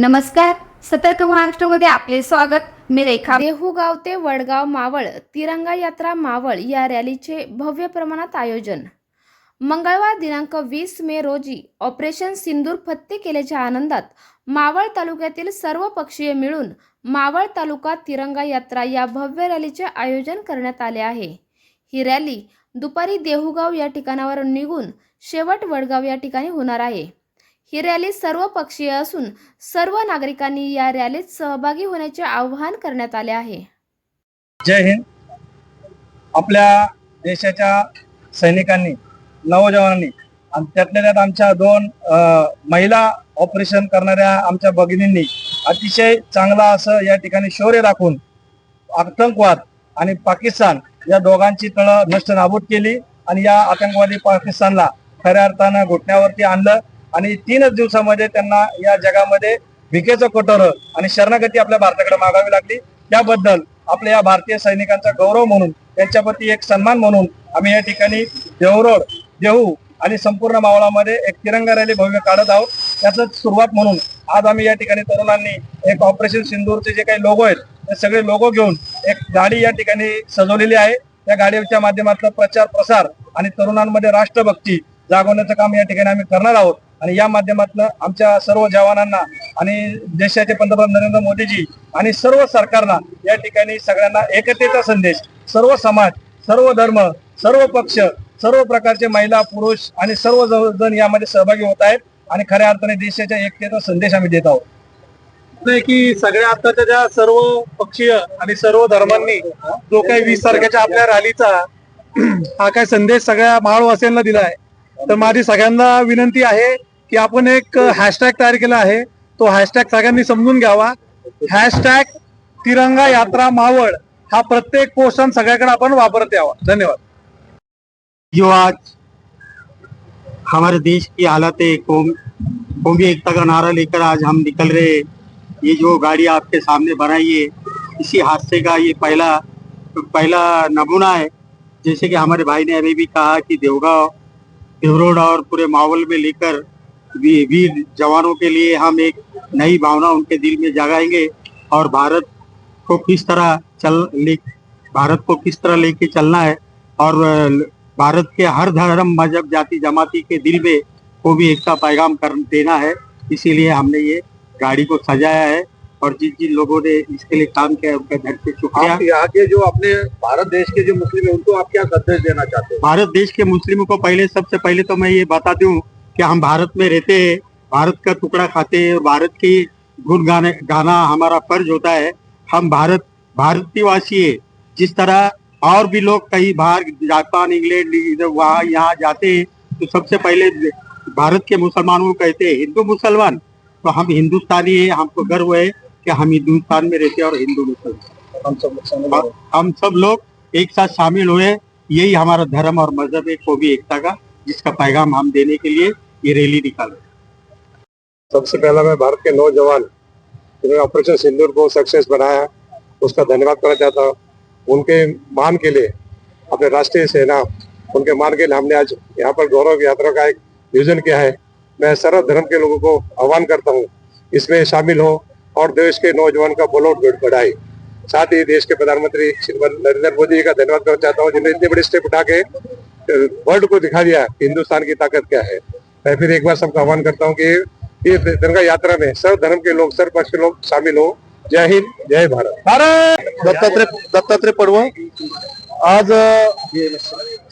नमस्कार. सतर्क महाराष्ट्रामध्ये आपले स्वागत. मी रेखा. देहूगाव ते वडगाव मावळ तिरंगा यात्रा मावळ या रॅलीचे भव्य प्रमाणात आयोजन. मंगळवार दिनांक वीस मे रोजी ऑपरेशन सिंदूर फत्ते केल्याच्या आनंदात मावळ तालुक्यातील सर्व पक्षीय मिळून मावळ तालुका तिरंगा यात्रा या भव्य रॅलीचे आयोजन करण्यात आले आहे. ही रॅली दुपारी देहूगाव या ठिकाणावर निघून शेवट वडगाव या ठिकाणी होणार आहे. ही रॅली सर्व पक्षीय असून सर्व नागरिकांनी या रॅलीत सहभागी होण्याचे आवाहन करण्यात आले आहे. जय हिंद. आपल्या देशाच्या सैनिकांनी नवजवानांनी आणि त्यातल्या त्यात आमच्या दोन महिला ऑपरेशन करणाऱ्या आमच्या भगिनींनी अतिशय चांगला असं या ठिकाणी शौर्य राखून आतंकवाद आणि पाकिस्तान या दोघांची तळ नष्ट नाबूद केली आणि या आतंकवादी पाकिस्तानला खऱ्या अर्थानं घुटण्यावरती आणलं. आणि तीनच दिवसामध्ये त्यांना या जगामध्ये भिकेचं कटोर आणि शरणागती आपल्या भारताकडे मागावी लागली. त्याबद्दल आपल्या या भारतीय सैनिकांचा गौरव म्हणून त्यांच्याप्रती एक सन्मान म्हणून आम्ही या ठिकाणी देवरोड देहू आणि संपूर्ण मावळामध्ये एक तिरंगा रॅली भव्य काढत आहोत. त्याच सुरुवात म्हणून आज आम्ही या ठिकाणी तरुणांनी एक ऑपरेशन सिंदूरचे जे काही लोगो आहेत ते सगळे लोगो घेऊन एक गाडी या ठिकाणी सजवलेली आहे. त्या गाडीच्या माध्यमातला प्रचार प्रसार आणि तरुणांमध्ये राष्ट्रभक्ती जागवण्याचं काम या ठिकाणी आम्ही करणार आहोत. आणि या माध्यमातून आमच्या सर्व जवानांना आणि देशाचे पंतप्रधान नरेंद्र मोदीजी आणि सर्व सरकारना या ठिकाणी सगळ्यांना एकतेचा संदेश सर्व समाज सर्व धर्म सर्व पक्ष सर्व प्रकारचे महिला पुरुष आणि सर्व जण यामध्ये सहभागी होत आहेत आणि खऱ्या अर्थाने देशाच्या एकतेचा संदेश आम्ही देत आहोत. नाही की सगळ्या आताच्या ज्या सर्व पक्षीय आणि सर्व धर्मांनी जो काही वीस तारखेच्या आपल्या रॅलीचा हा काय संदेश सगळ्या महाळवासियांना दिला आहे तर माझी सगळ्यांना विनंती आहे की आपण एक हॅशटॅग तयार केला आहे. तो हॅशटॅग सगळ्यांनी समजून घ्यावा. हॅशटॅग तिरंगा यात्रा मावळ हा प्रत्येक पोस्टान सगळ्याकडे आपण वापरत यावा. धन्यवाद. जो आज हमारे देश की हालत है कौम कौमी एकता का नारा लेकर आज हम निकल रहे ये जो गाड़ी आपके सामने बनाई है इसी हादसे का ये पहला पहला नमूना है। जैसे कि हमारे भाई ने अभी भी कहा कि देवगांव देवरोड और पूरे माहौल में लेकर वीर जवानों के लिए हम एक नई भावना उनके दिल में जगाएँगे और भारत को किस तरह चल ले, भारत को किस तरह लेके चलना है और भारत के हर धर्म मज़हब जाति जमाती के दिल में को भी एकता पैगाम कर देना है, इसीलिए हमने ये गाड़ी को सजाया है। और जिन जिन लोगों ने इसके लिए काम किया है उनका से शुक्रिया आप यहाँ के जो अपने भारत देश के जो मुस्लिम है उनको आप क्या संदेश देना चाहते हैं? भारत देश के मुस्लिमों को पहले सबसे पहले तो मैं ये बता दूँ कि हम भारत में रहते हैं भारत का टुकड़ा खाते हैं और भारत की गुण गाने गाना हमारा फ़र्ज़ होता है। हम भारत भारतीयवासी है। जिस तरह और भी लोग कहीं बाहर जापान इंग्लैंड इधर वहाँ यहाँ जाते हैं तो सबसे पहले भारत के मुसलमानों को कहते हैं हिंदू मुसलमान। तो हम हिंदुस्तानी है हमको गर्व है। कि हम हिंदुस्तान में रहते हैं और हिंदू मुसलमान हम सब लोग हम सब लोग एक साथ शामिल हुए यही हमारा धर्म और मज़हब है कौमी एकता का जिसका पैगाम हम देने के लिए ये रैली निकाले। सबसे पहला मैं भारत के नौजवान जिन्होंने ऑपरेशन सिंदूर को सक्सेस बनाया उसका धन्यवाद करना चाहता हूँ। उनके मान के लिए अपने राष्ट्रीय सेना उनके मान के लिए हमने आज यहाँ पर गौरव यात्रा का एक आयोजन किया है। मैं सर्व धर्म के लोगों को आह्वान करता हूँ इसमें शामिल हो और देश के नौजवान का बलोट बढ़ाए साथ ही देश के प्रधानमंत्री नरेंद्र मोदी जी का धन्यवाद करना चाहता हूँ जिन्होंने इतने बड़े स्टेप उठा के वर्ल्ड को दिखा दिया कि हिंदुस्तान की ताकत क्या है। मैं फिर एक बार सबका आह्वान करता हूँ कि इस तिरंगा यात्रा में सर्व धर्म के लोग सर्व पक्ष के लोग शामिल हो। जय हिंद जय भारत। भारत! दत्तात्रय दत्तात्रय पर्व आज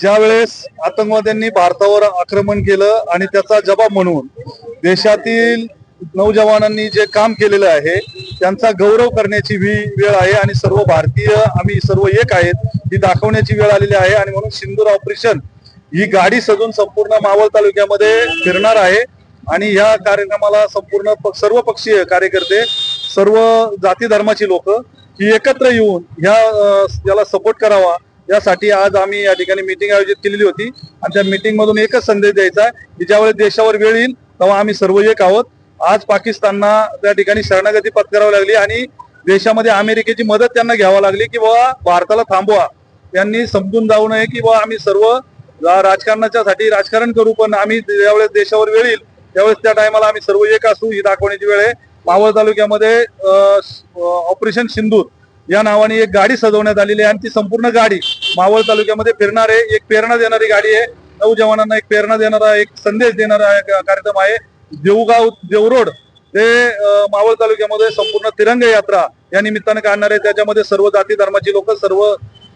ज्या वेळेस आतंकवाद्यांनी भारतावर आक्रमण केलं आणि त्याचा जबाब म्हणून देशातील नौजवानांनी जे काम केलेलं आहे त्यांचा गौरव करण्याची वेळ आहे आणि सर्व भारतीय आम्ही सर्व एक आहेत ही दाखवण्याची वेळ आलेली आहे आणि म्हणून सिंदूर ऑपरेशन ही गाडी सजून संपूर्ण मावळ तालुक्यामध्ये फिरणार आहे आणि ह्या कार्यक्रमाला संपूर्ण सर्व पक्षीय कार्यकर्ते सर्व जाती धर्माची लोक ही एकत्र येऊन ह्या याला सपोर्ट करावा. यासाठी आज आम्ही या ठिकाणी मीटिंग आयोजित केलेली होती आणि त्या मीटिंग मधून एकच संदेश द्यायचा आहे की ज्यावेळेस देशावर वेळ येईल तेव्हा आम्ही सर्व एक आहोत. आज पाकिस्तानना त्या ठिकाणी शरणागती पत्करावी लागली आणि देशामध्ये अमेरिकेची मदत त्यांना घ्यावी लागली की बाबा भारताला थांबवा. त्यांनी समजून जाऊ नये की बाबा आम्ही सर्व राजकारणाच्या साठी राजकारण करू पण आम्ही ज्यावेळेस देशावर वेळ येईल त्यावेळेस त्या टायमाला आम्ही सर्व एक असू ही दाखवण्याची वेळ आहे. मावळ तालुक्यामध्ये ऑपरेशन सिंदूर या नावाने एक गाडी सजवण्यात आलेली आहे आणि ती संपूर्ण गाडी मावळ तालुक्यामध्ये फिरणार आहे. एक प्रेरणा देणारी गाडी आहे. नऊ जवानांना एक प्रेरणा देणारा एक संदेश देणारा कार्यक्रम आहे. देऊगाव देवरोड ते मावळ तालुक्यामध्ये संपूर्ण तिरंगा यात्रा या निमित्ताने काढणार आहे. त्याच्यामध्ये सर्व जाती धर्माची लोक सर्व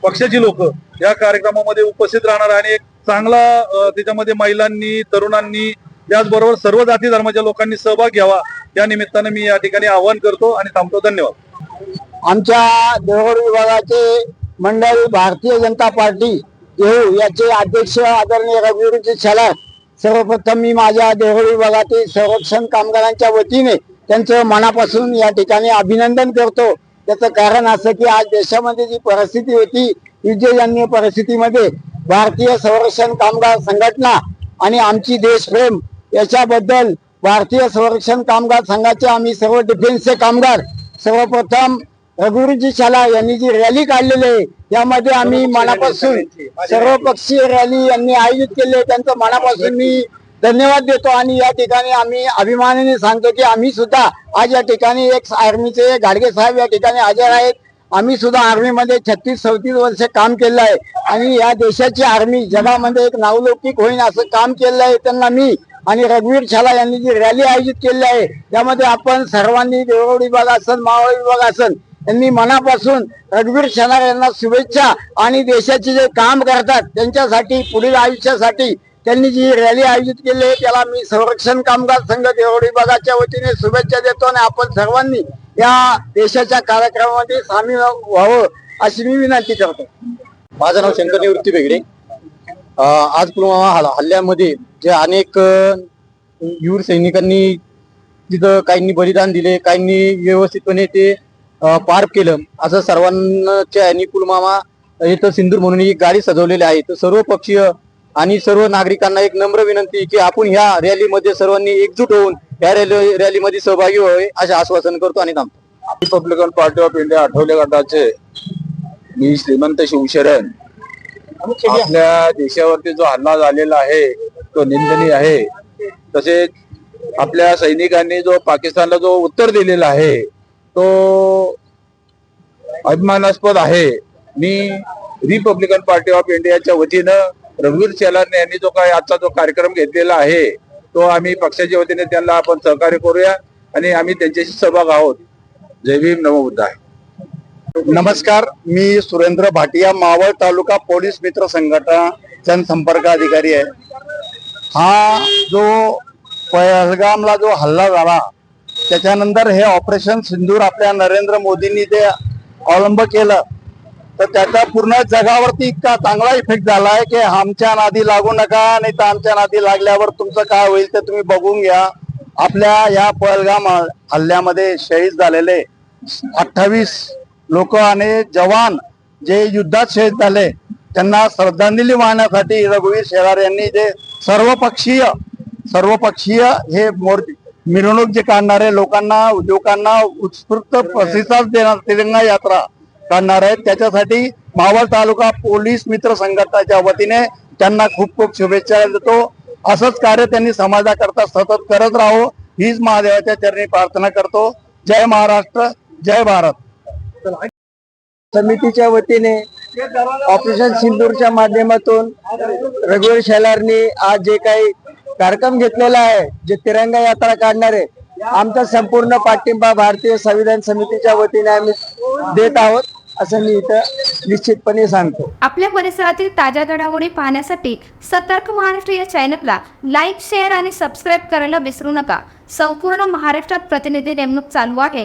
पक्षाची लोक या कार्यक्रमामध्ये उपस्थित राहणार आहे. आणि एक चांगला त्याच्यामध्ये महिलांनी तरुणांनी त्याचबरोबर सर्व जाती धर्माच्या लोकांनी सहभाग घ्यावा या निमित्ताने मी या ठिकाणी आवाहन करतो आणि थांबतो. धन्यवाद. आमच्या देवगड विभागाचे मंडळी भारतीय जनता पार्टी येऊ याचे अध्यक्ष आदरणीय रघुवीरजी छलाट सर्वप्रथम मी माझ्या देवगड भागातील संरक्षण कामगारांच्या वतीने त्यांचं मनापासून या ठिकाणी अभिनंदन करतो. त्याचं कारण असं की आज देशामध्ये जी परिस्थिती होती युद्धजन्य परिस्थितीमध्ये भारतीय संरक्षण कामगार संघटना आणि आमची देशप्रेम याच्याबद्दल भारतीय संरक्षण कामगार संघाचे आम्ही सर्व डिफेन्सचे कामगार सर्वप्रथम रघुवीरजी शाला यांनी जी रॅली काढलेली आहे यामध्ये आम्ही मनापासून सर्व पक्षीय रॅली यांनी आयोजित केली आहे त्यांचं मनापासून मी धन्यवाद देतो आणि या ठिकाणी आम्ही अभिमानाने सांगतो की आम्ही सुद्धा आज या ठिकाणी एक आर्मीचे गाडगे साहेब या ठिकाणी हजर आहेत. आम्ही सुद्धा आर्मीमध्ये छत्तीस चौतीस वर्ष काम केलं आहे आणि या देशाची आर्मी जगामध्ये एक नावलौकिक होईल असं काम केलं आहे त्यांना मी आणि रघुवीर छाला यांनी जी रॅली आयोजित केली आहे त्यामध्ये आपण सर्वांनी देवगड विभाग असन मावळ विभाग असन यांनी मनापासून रघुवीर छाला यांना शुभेच्छा आणि देशाचे जे काम करतात त्यांच्यासाठी पुढील आयुष्यासाठी त्यांनी जी रॅली आयोजित केली आहे त्याला मी संरक्षण कामगार संघ देवगड विभागाच्या वतीने शुभेच्छा देतो आणि आपण सर्वांनी या देशाच्या कार्यक्रमामध्ये सामील व्हावं अशी मी विनंती करतो. माझं नाव शंकर निवृत्ती बेगडे. आज पुलवामा हल्ला- हल्ल्यामध्ये जे अनेक अं, यूर सैनिकांनी तिथं काहींनी बलिदान दिले काहींनी व्यवस्थितपणे ते पार केलं. असं सर्वांच्या यांनी पुलवामा इथं सिंदूर म्हणून एक गाडी सजवलेली आहे. तर सर्व पक्षीय आणि सर्व नागरिकांना एक नम्र विनंती की आपण ह्या रॅलीमध्ये सर्वांनी एकजूट होऊन या रॅली रॅलीमध्ये सहभागी व्हावे असे आश्वासन करतो आणि थांबतो. Republican party of India Athawale गटाचे मी श्रीमंत शिवशरण. आपल्या देशावरती जो हल्ला झालेला आहे तो निंदनीय आहे. तसेच आपल्या सैनिकांनी जो पाकिस्तानला जो उत्तर दिलेला आहे तो अभिमानास्पद आहे. मी रिपब्लिकन पार्टी ऑफ इंडियाच्या वतीनं रघुवीर शेलारने यांनी जो काय आजचा जो कार्यक्रम घेतलेला आहे तो आम्ही पक्षाच्या वतीने त्यांना आपण सहकार्य करूया आणि आम्ही त्यांच्याशी सहभाग आहोत. जय भीम नमोबुद्ध आहे नमस्कार मी सुरेंद्र भाटिया मावळ तालुका पोलीस मित्र संघटना जनसंपर्क अधिकारी आहे. हा जो पहलगामला जो हल्ला झाला त्याच्यानंतर हे ऑपरेशन सिंदूर आपल्या नरेंद्र मोदींनी जे अवलंब केलं तर त्याचा पूर्ण जगावरती इतका चांगला इफेक्ट झाला आहे की आमच्या नादी लागू नका नाही तर आमच्या नादी लागल्यावर तुमचं काय होईल ते तुम्ही बघून घ्या. आपल्या या पहलगाम हल्ल्यामध्ये शहीद झालेले अठ्ठावीस लोक आणि जवान जे युद्धात शहीद झाले त्यांना श्रद्धांजली वाहण्यासाठी रघुवीर शेलार यांनी जे सर्वपक्षीय सर्वपक्षीय हे मोर्चे मिरवणूक जे काढणारे लोकांना उद्योगांना उत्स्फूर्त प्रतिसाद देणार तिरंगा यात्रा काढणार आहेत. त्याच्यासाठी मावळ तालुका पोलीस मित्र संघटनाच्या वतीने त्यांना खूप खूप शुभेच्छा देतो. असंच कार्य त्यांनी समाजाकरता सतत करत राहो. हीच महादेवाच्या चरणी प्रार्थना करतो. जय महाराष्ट्र जय भारत. समितीच्या वतीने ऑपरेशन सिंदूरच्या माध्यमातून रघुवीर शेलारनी आज जे काही कार्यक्रम घेतलेला आहे जे तिरंगा यात्रा काढणार आहे आमचा संपूर्ण पाठिंबा भारतीय संविधान समितीच्या वतीने आम्ही देत आहोत असं मी इथं निश्चितपणे सांगतो. आपल्या परिसरातील ताज्या घडामोडी पाहण्यासाठी सतर्क महाराष्ट्र या चॅनलला लाईक शेअर आणि सबस्क्राईब करायला विसरू नका. संपूर्ण महाराष्ट्रात प्रतिनिधी नेमणूक चालू आहे.